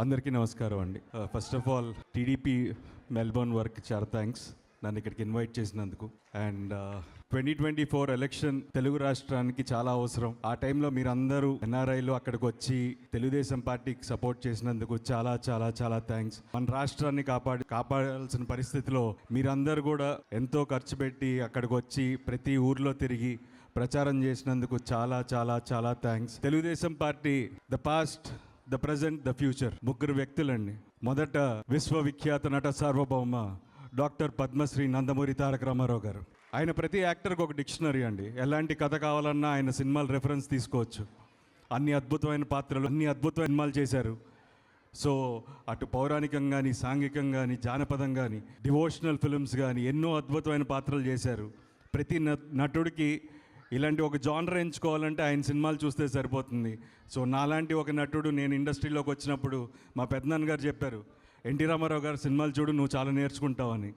అందరికీ నమస్కారం అండి. First of all TDP Melbourne work చాలా థ్యాంక్స్ నన్ను ఇక్కడికి ఇన్వైట్ చేసినందుకు. And twenty twenty four election Telugu రాష్ట్రానికి చాలా అవసరం. ఆ టైంలో మీరందరూ ఎన్ఆర్ఐలు అక్కడికి వచ్చి తెలుగుదేశం పార్టీకి సపోర్ట్ చేసినందుకు చాలా చాలా చాలా థ్యాంక్స్ మన రాష్ట్రాన్ని కాపాడి కాపాడాల్సిన పరిస్థితిలో మీరందరూ కూడా ఎంతో ఖర్చు పెట్టి అక్కడికి వచ్చి ప్రతి ఊర్లో తిరిగి ప్రచారం చేసినందుకు చాలా చాలా చాలా thanks Telugu Desam party the past the present the future. ముగ్గురు వ్యక్తులండి. మొదట విశ్వవిఖ్యాత నట సార్వభౌమ డాక్టర్ పద్మశ్రీ నందమూరి తారక రామారావు గారు. ఆయన ప్రతి యాక్టర్కి ఒక డిక్షనరీ అండి. ఎలాంటి కథ కావాలన్నా ఆయన సినిమాలు రెఫరెన్స్ తీసుకోవచ్చు. అన్ని అద్భుతమైన పాత్రలు అన్ని అద్భుతమైన సినిమాలు చేశారు. సో అటు పౌరాణికం కానీ సాంఘికం కానీ జానపదం కానీ డివోషనల్ ఫిల్మ్స్ కానీ ఎన్నో అద్భుతమైన పాత్రలు చేశారు. ప్రతి నటుడికి ఇలాంటి ఒక జానర్ ఎంచుకోవాలంటే ఆయన సినిమాలు చూస్తే సరిపోతుంది. సో నాలాంటి ఒక నటుడు నేను ఇండస్ట్రీలోకి వచ్చినప్పుడు మా పెద్దనాన్న గారు చెప్పారు ఎన్టీ రామారావు గారు సినిమాలు చూడు నువ్వు చాలా నేర్చుకుంటావని.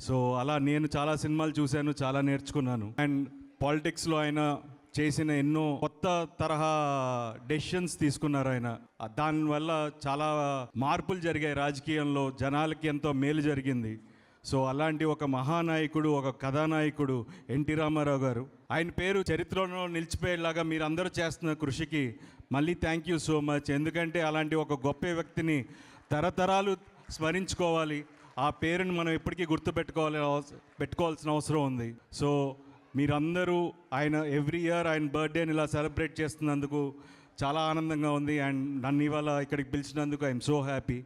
సో అలా నేను చాలా సినిమాలు చూశాను చాలా నేర్చుకున్నాను. అండ్ పాలిటిక్స్లో ఆయన చేసిన ఎన్నో కొత్త తరహా డెసిషన్స్ తీసుకున్నారు ఆయన. దానివల్ల చాలా మార్పులు జరిగాయి రాజకీయంలో జనాలకి ఎంతో మేలు జరిగింది. సో అలాంటి ఒక మహానాయకుడు ఒక కథానాయకుడు ఎన్టీ రామారావు గారు. ఆయన పేరు చరిత్రలో నిలిచిపోయేలాగా మీరు అందరూ చేస్తున్న కృషికి మళ్ళీ థ్యాంక్ యూ సో మచ్ ఎందుకంటే అలాంటి ఒక గొప్ప వ్యక్తిని తరతరాలు స్మరించుకోవాలి. ఆ పేరుని మనం ఎప్పటికీ గుర్తుపెట్టుకోవాలి అవస- పెట్టుకోవాల్సిన అవసరం ఉంది. సో మీరందరూ ఆయన ఎవ్రీ ఇయర్ ఆయన బర్త్డేని ఇలా సెలబ్రేట్ చేస్తున్నందుకు చాలా ఆనందంగా ఉంది. అండ్ నన్ను ఇవాళ ఇక్కడికి పిలిచినందుకు ఐఎమ్ సో హ్యాపీ